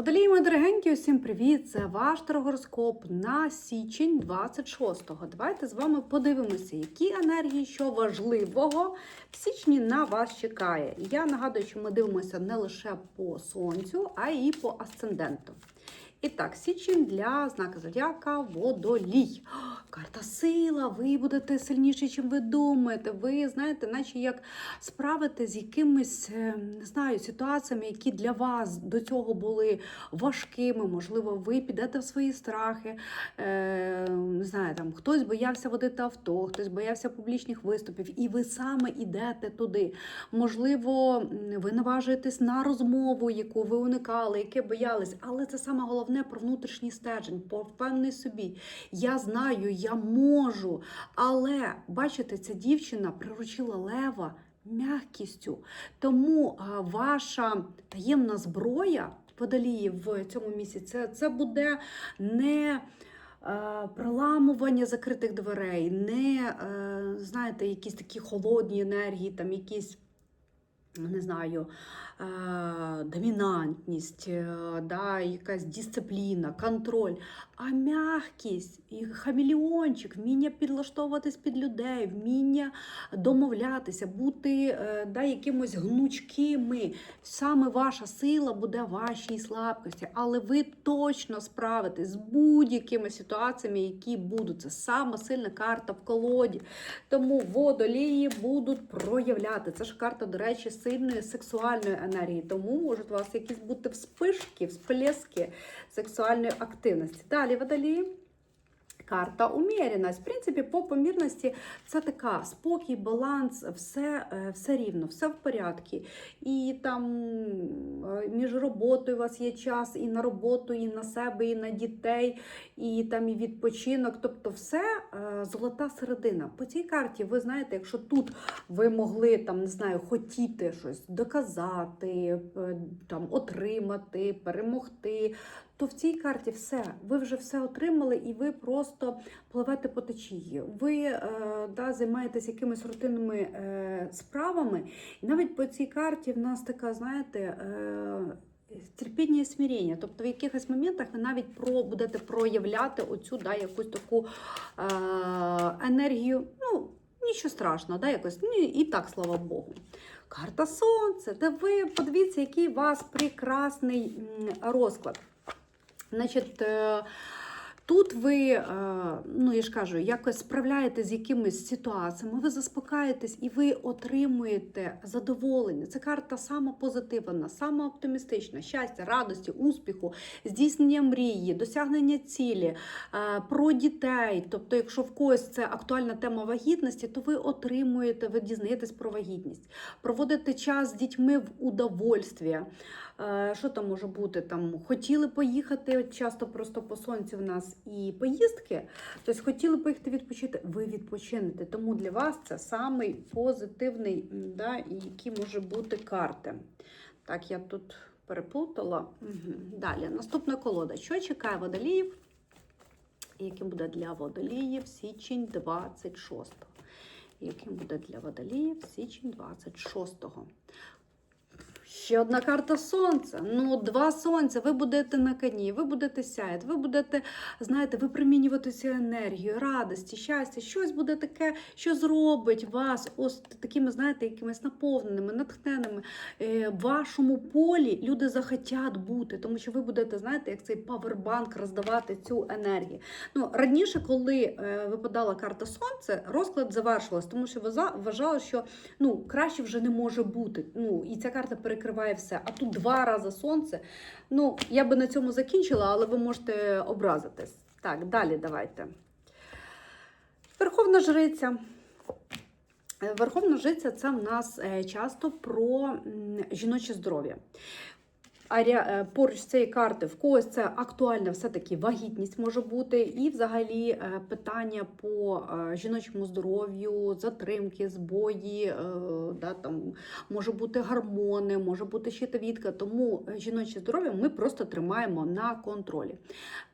Водолії, мої дорогенькі, усім привіт! Це ваш тарогороскоп на січень 26-го. Давайте з вами подивимося, які енергії, що важливого в січні на вас чекає. Я нагадую, що ми дивимося не лише по сонцю, а й по асценденту. І так, січень для знака зодіака водолій. Карта сила, ви будете сильніші, чим ви думаєте. Ви знаєте, наче як справите з якимись е, не знаю, ситуаціями, які для вас до цього були важкими. Можливо, ви підете в свої страхи. Е, не знаю, там хтось боявся водити авто, хтось боявся публічних виступів, і ви саме йдете туди. Можливо, ви наважуєтесь на розмову, яку ви уникали, яке боялись, але це саме головне про внутрішній стержень, про впевнений собі. Я знаю, я можу. Але бачите, ця дівчина приручила лева м'якістю. Тому ваша таємна зброя водолії в цьому місяці це, буде не. е, Проламування закритих дверей, не е, знаєте, якісь такі холодні енергії, там якісь не знаю, домінантність, е, да, якась дисципліна, контроль, а м'якість, і хамелеончик, вміння підлаштовуватись під людей, вміння домовлятися, бути е, да, якимось гнучкими. Саме ваша сила буде вашій слабкості, але ви точно справитесь з будь-якими ситуаціями, які будуть. Це сама сильна карта в колоді. Тому водолії будуть проявляти. Це ж карта, до речі, сильної сексуальної енергії. Тому можуть у вас якісь бути вспишки, всплески сексуальної активності. Далі водолії. Карта уміряність. В принципі, по помірності це така спокій, баланс, все, е, все рівно, все в порядку. І там е, між роботою у вас є час і на роботу, і на себе, і на дітей, і там і відпочинок. Тобто, все е, золота середина. По цій карті, ви знаєте, якщо тут ви могли там, не знаю, хотіти щось доказати, там отримати, перемогти то в цій карті все. Ви вже все отримали, і ви просто пливете по течії. Ви е, да, займаєтесь якимись рутинними е, справами. І навіть по цій карті в нас така, знаєте, е, терпіння і смирення. Тобто в якихось моментах ви навіть про, будете проявляти оцю да, якусь таку е, енергію. Ну, Нічого страшного, да, якось. Ну, і так, слава Богу. Карта Сонце, де ви подивіться, який у вас прекрасний розклад. Значить, е, тут ви, е, ну я ж кажу, якось справляєтесь з якимись ситуаціями, ви заспокаєтесь і ви отримуєте задоволення. Це карта сама позитивна, сама оптимістична, щастя, радості, успіху, здійснення мрії, досягнення цілі, е, про дітей. Тобто, якщо в когось це актуальна тема вагітності, то ви отримуєте, ви дізнаєтесь про вагітність, проводите час з дітьми в удовольстві. Е, Що там може бути? Там хотіли поїхати часто просто по сонцю в нас і поїздки. Тобто хотіли поїхати відпочити, ви відпочинете. Тому для вас це самий позитивний, да, які може бути карти. Так, я тут переплутала. Угу. Далі, наступна колода. Що чекає водоліїв? Яким буде для водоліїв січень 26-го? Яким буде для водоліїв січень 26-го? Ще одна карта сонця. Ну, два сонця. Ви будете на коні, ви будете сяяти, ви будете, знаєте, випромінювати цю енергію, радості, щастя, щось буде таке, що зробить вас ось такими, знаєте, якимись наповненими, натхненими. Е, В вашому полі люди захотять бути, тому що ви будете, знаєте, як цей павербанк роздавати цю енергію. Ну, раніше, коли е, випадала карта сонце, розклад завершилась, тому що вважали, що ну, краще вже не може бути. Ну, і ця карта перекриває все. А тут два рази сонце. Ну, я би на цьому закінчила, але ви можете образитись. Так, далі давайте. Верховна жриця. Верховна жриця це в нас е, часто про жіноче здоров'я. А е, поруч цієї карти в когось це актуальна все-таки вагітність може бути, і взагалі е, питання по е, жіночому здоров'ю, затримки, збої, да, там, може бути гормони, може бути щитовідка. Тому жіноче здоров'я ми просто тримаємо на контролі.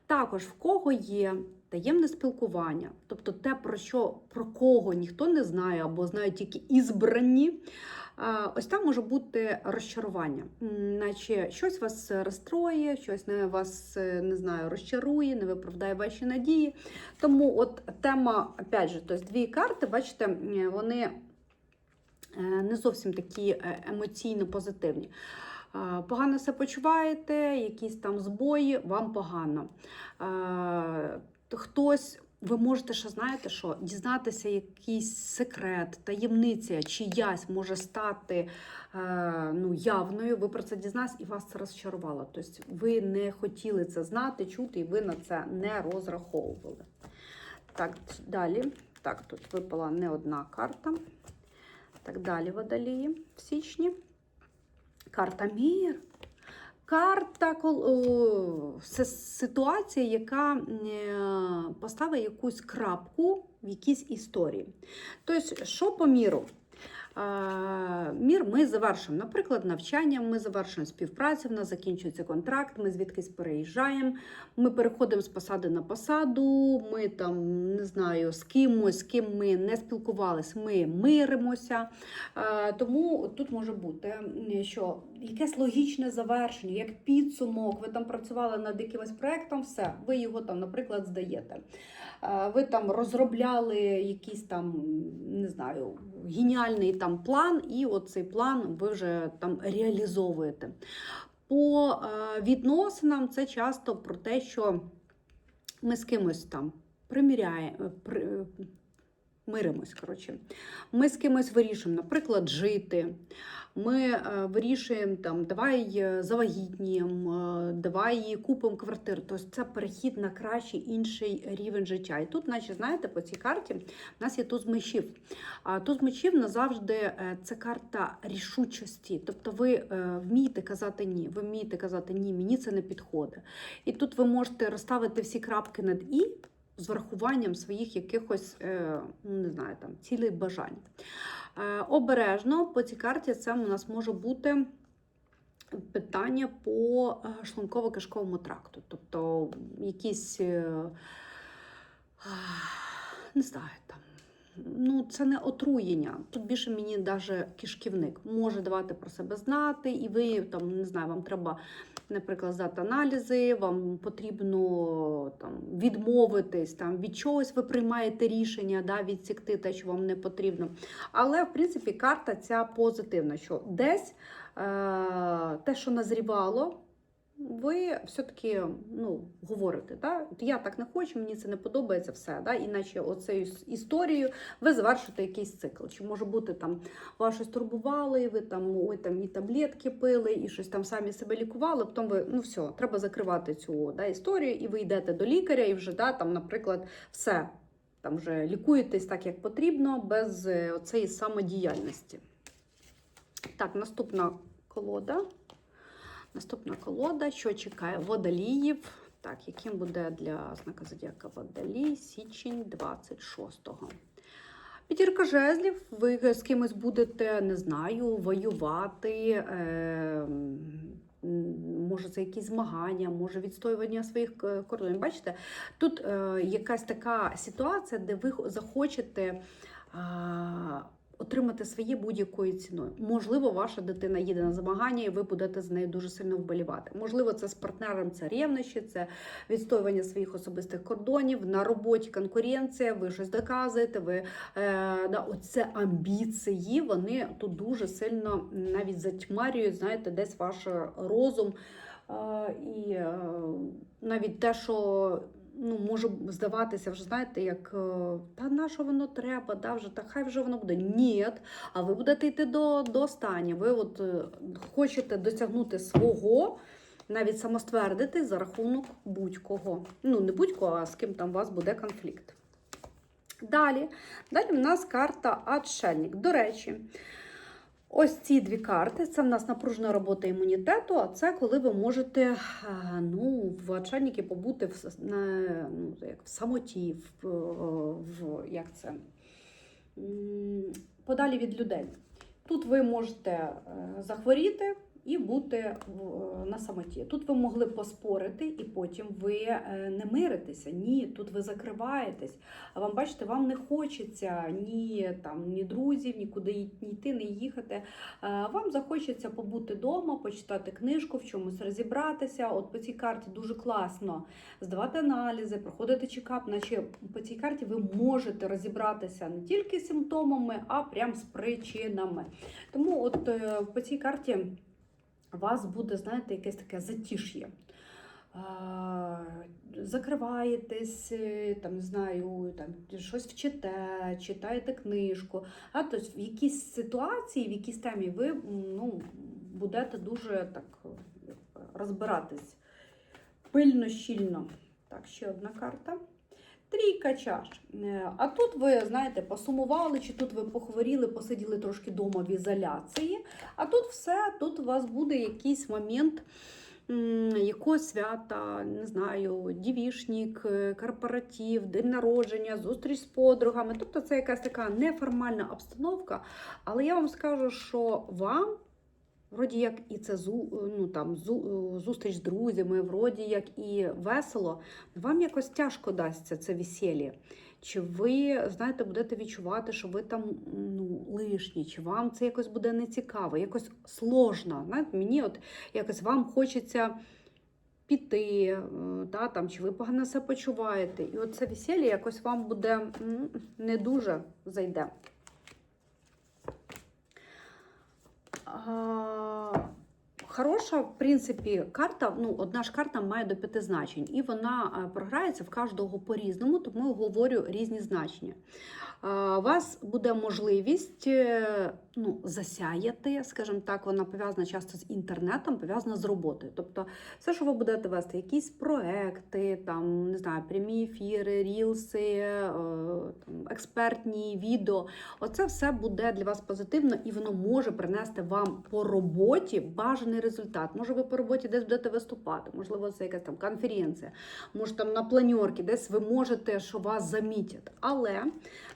Також в кого є таємне спілкування, тобто те, про що про кого ніхто не знає, або знають тільки ізбрані. Ось там може бути розчарування, наче щось вас розстроє, щось не вас е, не знаю, розчарує, не виправдає ваші надії. Тому от тема, опять же, тобто дві карти, бачите, вони е, не зовсім такі е, емоційно позитивні. Е, Погано себе почуваєте, якісь там збої, вам погано. Е, Хтось, ви можете ще знаєте, що дізнатися якийсь секрет, таємниця чиясь може стати е, ну, явною. Ви про це дізнались і вас це розчарувало. Тобто ви не хотіли це знати, чути, і ви на це не розраховували. Так, далі. Так, тут випала не одна карта. Так далі водолії в січні. Карта Мір. Карта це ситуація, яка е, поставить якусь крапку в якійсь історії. Тобто, що по міру? Мір ми завершуємо, наприклад, навчання, ми завершуємо співпрацю, в нас закінчується контракт, ми звідкись переїжджаємо, ми переходимо з посади на посаду, ми там не знаю, з кимось, з ким ми не спілкувалися, ми миримося. Тому тут може бути, що якесь логічне завершення, як підсумок, ви там працювали над якимось проєктом, все, ви його там, наприклад, здаєте. Е, Ви там розробляли якийсь там, не знаю, геніальний там план, і оцей план ви вже там реалізовуєте. По е, відносинам це часто про те, що ми з кимось там приміряємо, при, е, миримось. Коротше. Ми з кимось вирішуємо, наприклад, жити. Ми е, вирішуємо, там, давай е, завагітніємо, е, давай купимо квартиру. Тобто це перехід на кращий інший рівень життя. І тут, наче, знаєте, по цій карті в нас є туз мечів. А туз мечів назавжди це карта рішучості. Тобто ви вмієте казати ні, ви вмієте казати ні, мені це не підходить. І тут ви можете розставити всі крапки над і з врахуванням своїх якихось, е, ну, не знаю, там, цілей бажань. Е, Обережно по цій карті це у нас може бути питання по е, шлунково-кишковому тракту. Тобто якісь, не знаю, там. Ну, це не отруєння. Тут більше мені навіть кишківник може давати про себе знати, і ви там не знаю, вам треба, наприклад, здати аналізи, вам потрібно там відмовитись там від чогось. Ви приймаєте рішення, да, відсікти те, що вам не потрібно. Але в принципі карта ця позитивна, що десь е- те, що назрівало. Ви все-таки ну, говорите, да? Я так не хочу, мені це не подобається все. Да? Іначе оцею історією ви завершите якийсь цикл. Чи може бути там вас щось турбували, ви там ой, там і таблетки пили, і щось там самі себе лікували. Потім ви ну все, треба закривати цю да, історію, і ви йдете до лікаря, і вже да, там, наприклад, все там вже лікуєтесь так, як потрібно, без е, оцеї самодіяльності. Так, наступна колода. Наступна колода, що чекає водоліїв. Так, яким буде для знака Зодіака Водолій січень 26-го. П'ятірка жезлів, ви з кимось будете, не знаю, воювати. Е, може, це якісь змагання, може відстоювання своїх е, кордонів. Бачите, тут е, якась така ситуація, де ви захочете. А, отримати своє будь-якою ціною. Можливо, ваша дитина їде на змагання, і ви будете з нею дуже сильно вболівати. Можливо, це з партнером, це ревнощі, це відстоювання своїх особистих кордонів, на роботі конкуренція, ви щось доказуєте, ви е, да, оце амбіції, вони тут дуже сильно навіть затьмарюють, знаєте, десь ваш розум. Е, і е, навіть те, що ну, може здаватися, вже знаєте, як е, та на що воно треба, да, вже, та хай вже воно буде. Ні, а ви будете йти до, до останнього. Ви от е, хочете досягнути свого, навіть самоствердити за рахунок будь-кого. Ну, не будь-кого, а з ким там у вас буде конфлікт. Далі, далі в нас карта Отшельник. До речі, ось ці дві карти це в нас напружена робота імунітету, а це коли ви можете е, ну, в очальники побути в, ну, як в самоті, в, в як це, подалі від людей. Тут ви можете е, захворіти і бути на самоті. Тут ви могли поспорити, і потім ви е, не миритеся. Ні, тут ви закриваєтесь. А вам бачите, вам не хочеться ні там ні друзів, нікуди ні йти, ні їхати. Е, Вам захочеться побути вдома, почитати книжку, в чомусь розібратися. От по цій карті дуже класно здавати аналізи, проходити чекап, наче по цій карті ви можете розібратися не тільки з симптомами, а прям з причинами. Тому от е, по цій карті у вас буде, знаєте, якесь таке затиш'я. А, Закриваєтесь, е, там не знаю, там щось вчите, читаєте книжку. А тобто в якійсь ситуації, в якійсь темі ви ну, будете дуже так розбиратись пильно, щільно. Так, ще одна карта. Трійка чаш. Е, А тут ви, знаєте, посумували, чи тут ви похворіли, посиділи трошки вдома в ізоляції. А тут все, тут у вас буде якийсь момент якогось свята, не знаю, дівішник, е, корпоратив, день народження, зустріч з подругами. Тобто це якась така неформальна обстановка. Але я вам скажу, що вам. Вроді як і це зу, ну, там, зу, зустріч з друзями, вроді як і весело, вам якось тяжко дасться це весілля. Чи ви, знаєте, будете відчувати, що ви там ну, лишні, чи вам це якось буде нецікаво, якось сложно. Знаєте, мені от якось вам хочеться піти, е, та, там, чи ви погано себе почуваєте. І от це весілля якось вам буде не дуже зайде. А, Хороша, в принципі, карта. Ну, одна ж карта має до п'яти значень, і вона програється в кожного по-різному, тому я говорю різні значення. У вас буде можливість е, ну, засяяти, скажімо так, вона пов'язана часто з інтернетом, пов'язана з роботою. Тобто, все, що ви будете вести, якісь проекти, там, не знаю, прямі ефіри, рілси, е, там, експертні відео. Оце все буде для вас позитивно і воно може принести вам по роботі бажаний результат. Може, ви по роботі десь будете виступати, можливо, це якась там конференція, може там на планьорці, десь ви можете, що вас замітять. Але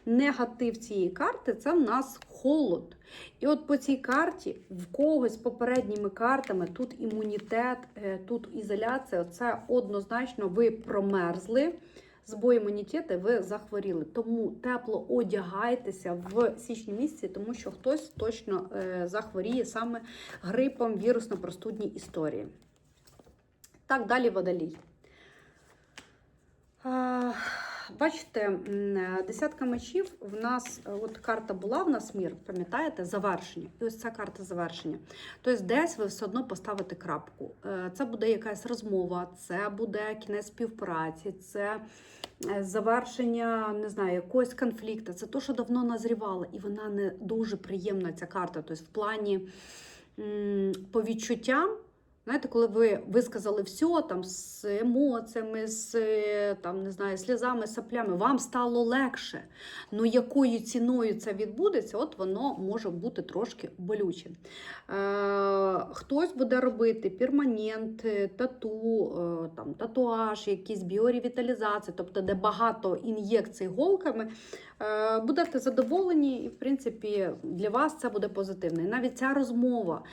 негатив цієї карти це в нас холод. І от по цій карті в когось з попередніми картами тут імунітет, е, тут ізоляція, це однозначно ви промерзли. Збой імунітету ви захворіли. Тому тепло одягайтеся в січні місяці, тому що хтось точно е, захворіє саме грипом, вірусно-простудні історії. Так, далі водолій. Бачите, десятка мечів в нас, е, от карта була в нас мір, пам'ятаєте, завершення. І ось ця карта завершення. Тобто, десь ви все одно поставите крапку. Е, Це буде якась розмова, це буде кінець співпраці, це е, завершення, не знаю, якогось конфлікту. Це то, що давно назрівало, і вона не дуже приємна, ця карта. Тобто, в плані по відчуттям. Знаєте, коли ви висказали все там з емоціями, з там, не знаю, сльозами, саплями, вам стало легше. Ну якою ціною це відбудеться, от воно може бути трошки болючим. Е, хтось буде робити перманент, е, тату, е, там, татуаж, якісь біоревіталізації, тобто де багато ін'єкцій голками. Е, будете задоволені, і в принципі для вас це буде позитивно. І навіть ця розмова,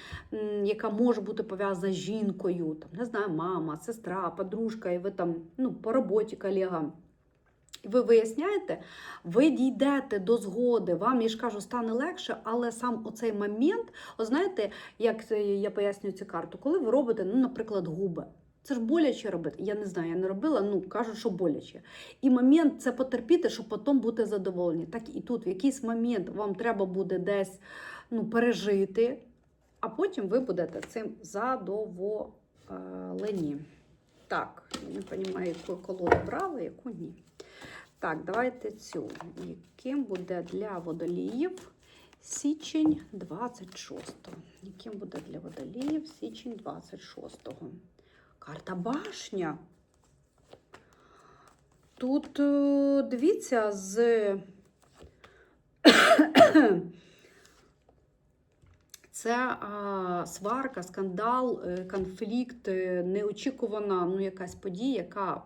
яка може бути пов'язана з жінкою, там не знаю, мама, сестра, подружка, і ви там ну, по роботі колега. І ви виясняєте, ви дійдете до згоди, вам, я ж кажу, стане легше, але сам оцей момент, от знаєте, як це я пояснюю цю карту, коли ви робите, ну, наприклад, губи. Це ж боляче робити. Я не знаю, я не робила, ну кажуть, що боляче. І момент це потерпіти, щоб потім бути задоволені. Так і тут, в якийсь момент вам треба буде десь ну, пережити, а потім ви будете цим задоволені. Так, я не розумію, яку колоду брали, яку ні. Так, давайте цю. Яким буде для водоліїв січень 26-го? Яким буде для водоліїв січень 26-го? Карта башня. Тут, е, дивіться, з це а, сварка, скандал, е, конфлікт, е, неочікувана ну, якась подія, яка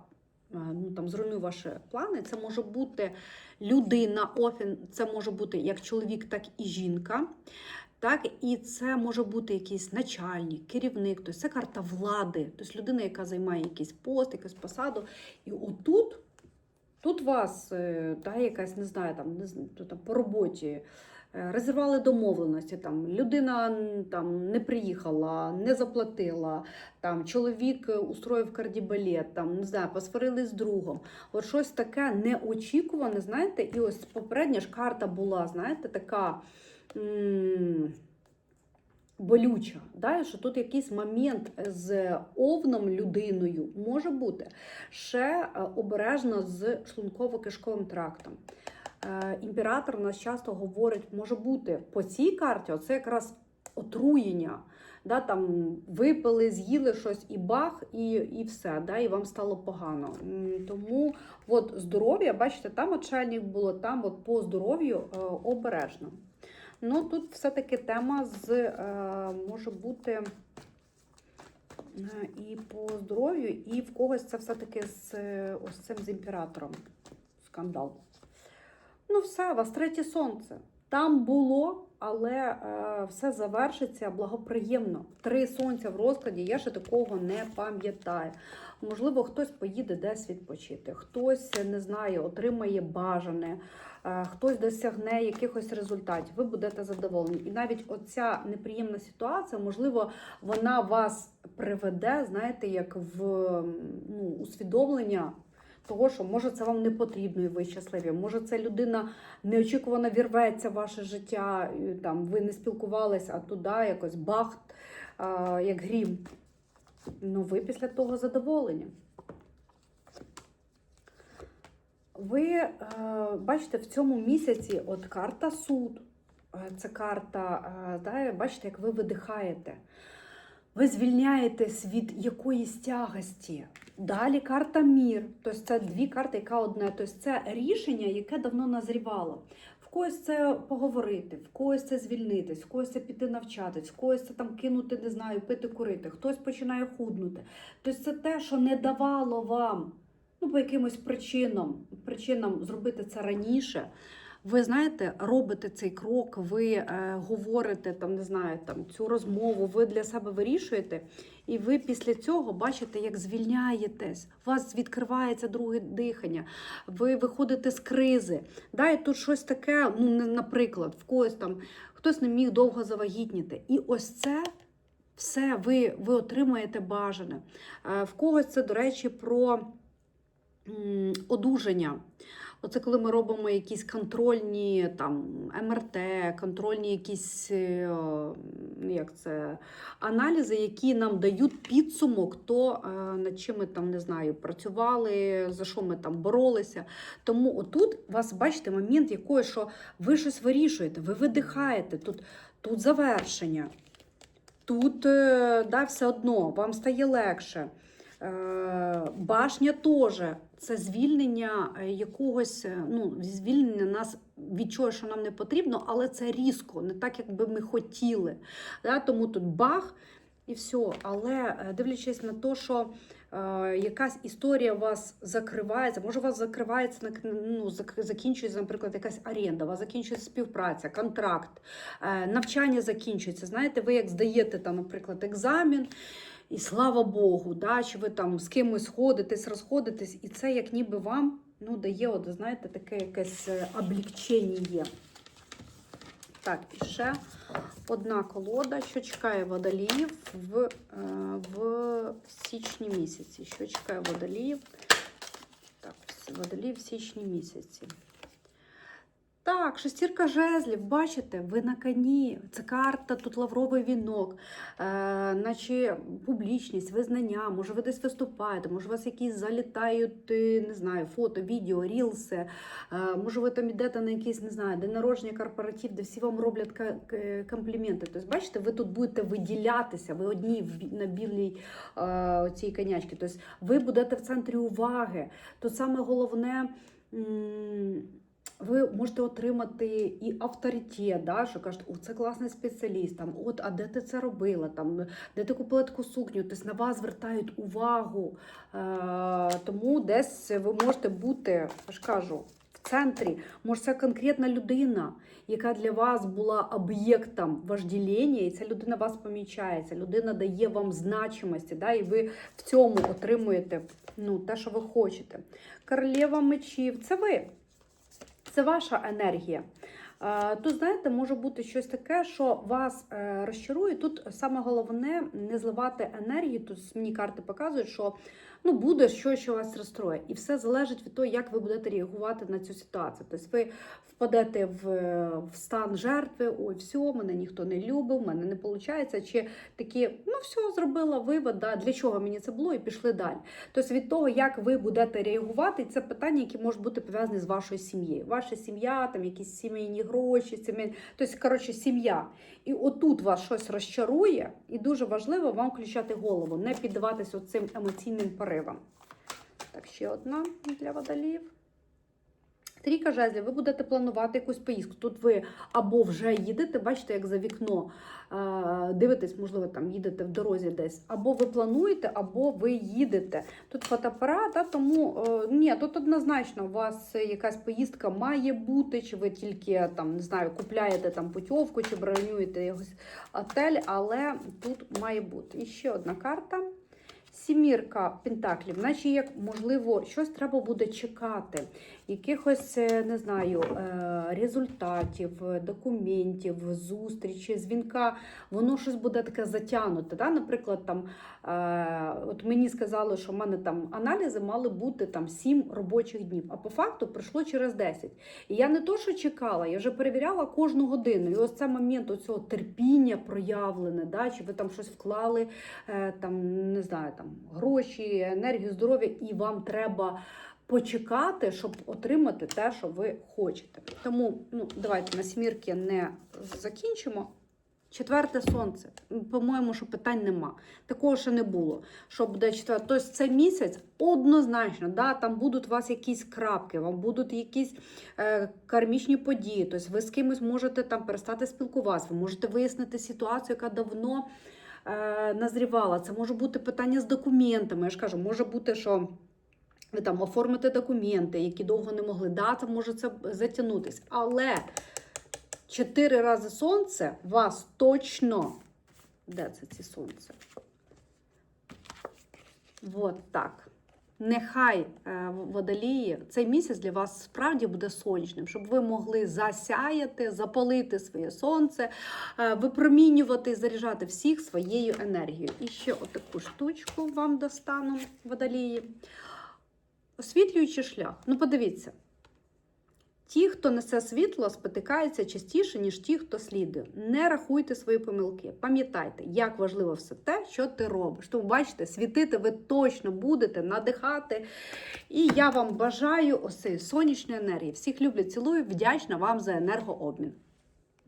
ну, там, зруйнує ваші плани. Це може бути людина, офін, це може бути як чоловік, так і жінка. Так, і це може бути якийсь начальник, керівник, тобто це карта влади, тобто людина, яка займає якийсь пост, якусь посаду. І отут, тут вас, е, та, якась, не знаю, там, не там по роботі. е, Розірвали домовленості, там людина там не приїхала, не заплатила, там чоловік е, устроїв кардібалет, там не знаю, посварились з другом. От щось таке неочікуване, знаєте, і ось попередня ж карта була, знаєте, така болюча. Да? що тут якийсь момент з овном людиною може бути ще е, обережно з шлунково-кишковим трактом. Е, Імператор нас часто говорить, може бути по цій карті, оце якраз отруєння. Да, там випили, з'їли щось і бах, і, і все, да, і вам стало погано. Тому от здоров'я, бачите, там очельник було, там от по здоров'ю е, обережно. Ну, тут все-таки тема з е, може бути е, і по здоров'ю, і в когось це все-таки з е, ось цим з імператором. Скандал. Ну, все, у вас третє сонце. Там було, але е, все завершиться благоприємно. Три сонця в розкладі, я ще такого не пам'ятаю. Можливо, хтось поїде десь відпочити, хтось не знаю, отримає бажане, е, хтось досягне якихось результатів. Ви будете задоволені. І навіть оця неприємна ситуація, можливо, вона вас приведе, знаєте, як в ну, усвідомлення. Того, що може це вам не потрібно, і ви щасливі. Може, це людина неочікувано вірветься в ваше життя, там ви не спілкувалися, а туди якось бах, а, як грім. Ну, ви після того задоволені. Ви е, бачите, в цьому місяці от карта суд. Е, Це карта, е, да, бачите, як ви видихаєте. Ви звільняєтесь від якоїсь тягості. Далі карта мір. Тобто це дві карти, яка одне. Тобто це рішення, яке давно назрівало. В когось це поговорити, в когось це звільнитись, в когось це піти навчатись, в когось це там кинути, не знаю, пити, курити, хтось починає худнути. Тобто це те, що не давало вам, ну, по якимось причинам, причинам зробити це раніше. Ви знаєте, робите цей крок, ви е, говорите там, не знаю, там цю розмову, ви для себе вирішуєте, і ви після цього бачите, як звільняєтесь. У вас відкривається друге дихання, ви виходите з кризи. Да, і тут щось таке, ну, наприклад, в когось там хтось не міг довго завагітніти. І ось це. Все, ви, ви отримаєте бажане. Е, В когось це, до речі, про одужання. Оце коли ми робимо якісь контрольні там МРТ, контрольні якісь е, як це, аналізи, які нам дають підсумок, то е, над чим ми там не знаю, працювали, за що ми там боролися. Тому отут у вас бачите момент якої, що ви щось вирішуєте, ви видихаєте, тут, тут завершення. Тут е, да, все одно вам стає легше. Башня теж це звільнення е, якогось, е, ну, звільнення нас від чого, що нам не потрібно, але це різко, не так, як би ми хотіли. Да? Тому тут бах і все. Але е, дивлячись на те, що е, якась історія вас закривається, може, у вас закривається, ну, закінчується, наприклад, якась оренда, у вас закінчується співпраця, контракт, е, навчання закінчується. Знаєте, ви як здаєте, там, наприклад, екзамен. І слава Богу, да, чи ви там з кимось ходитесь, розходитесь, і це як ніби вам ну, дає, от, знаєте, таке якесь е, облегчення. Так, і ще одна колода, що чекає водоліїв в, е, в січні місяці. Що чекає водоліїв? Так, водоліїв в січні місяці. Так, шестірка жезлів, бачите, ви на коні. Це карта, тут лавровий вінок, е, наче публічність, визнання, може ви десь виступаєте, може у вас якісь залітають, е, не знаю, фото, відео, рілси, е, може ви там йдете на якийсь, не знаю, день народження, корпоратив, де всі вам роблять компліменти. Тобто, бачите, ви тут будете виділятися, ви одні на білій е, цій конячці. Тобто, ви будете в центрі уваги. Тут саме головне. Ви можете отримати і авторитет, да, що кажуть, о, це класний спеціаліст, там, от, а де ти це робила, там, де ти купила таку сукню, тобто на вас звертають увагу. Е, тому десь ви можете бути, ж кажу, в центрі. Може, це конкретна людина, яка для вас була об'єктом вожділення, і ця людина вас помічає, ця людина дає вам значимості, да, і ви в цьому отримуєте ну, те, що ви хочете. Королева мечів це ви. Це ваша енергія. Е, Тут, знаєте, може бути щось таке, що вас е, розчарує. Тут саме головне не зливати енергію. Тут мені карти показують, що ну, буде щось, що вас розстроїть. І все залежить від того, як ви будете реагувати на цю ситуацію. Тобто ви впадете в, в стан жертви, ой, все, мене ніхто не любив, мене не виходить. Чи такі, ну все, зробила вивод, да, для чого мені це було, і пішли далі. Тобто від того, як ви будете реагувати, це питання, які можуть бути пов'язані з вашою сім'єю. Ваша сім'я, там якісь сімейні гроші, сімейні... тобто, коротше, сім'я. І отут вас щось розчарує, і дуже важливо вам включати голову, не піддаватися цим емоційним поривам. Так, ще одна для водоліїв. Трійка жезлів, ви будете планувати якусь поїздку. Тут ви або вже їдете, бачите, як за вікно е, дивитесь, можливо, там їдете в дорозі десь, або ви плануєте, або ви їдете. Тут фотоапарат, тому е, ні, тут однозначно у вас якась поїздка має бути, чи ви тільки там не знаю, купляєте там путівку, чи бронюєте якийсь отель, але тут має бути. І ще одна карта. Сімірка пентаклів, наче як можливо, щось треба буде чекати, якихось е, не знаю е, результатів, документів, зустрічі, дзвінка. Воно щось буде таке затягнуте. Да? Наприклад, там е, от мені сказали, що в мене там аналізи мали бути там 7 робочих днів, а по факту пройшло через 10. І я не то, що чекала, я вже перевіряла кожну годину. І ось це момент цього терпіння проявлене, да? чи ви там щось вклали, там не знаю, там гроші, енергію, здоров'я, і вам треба почекати, щоб отримати те, що ви хочете. Тому ну, давайте на сімірки не закінчимо. Четверте сонце. По-моєму, що питань нема. Такого ще не було. Що буде четверте. Тобто цей місяць однозначно, да, там будуть у вас якісь крапки, вам будуть якісь е, кармічні події. Тобто ви з кимось можете там перестати спілкуватися, ви можете вияснити ситуацію, яка давно е, назрівала. Це може бути питання з документами. Я ж кажу, може бути, що. Там оформите документи, які довго не могли. Да, це може це затягнутися. Але чотири рази сонце вас точно. Де це ці сонце? Вот так. Нехай е, водолії цей місяць для вас справді буде сонячним, щоб ви могли засяяти, запалити своє сонце, е, випромінювати і заряджати всіх своєю енергією. І ще отаку штучку вам достану водолії. Освітлюючи шлях. Ну, подивіться. Ті, хто несе світло, спотикаються частіше, ніж ті, хто слідує. Не рахуйте свої помилки. Пам'ятайте, як важливо все те, що ти робиш. Тому бачите, світити ви точно будете, надихати. І я вам бажаю ось сонячної енергії. Всіх люблю, цілую, вдячна вам за енергообмін.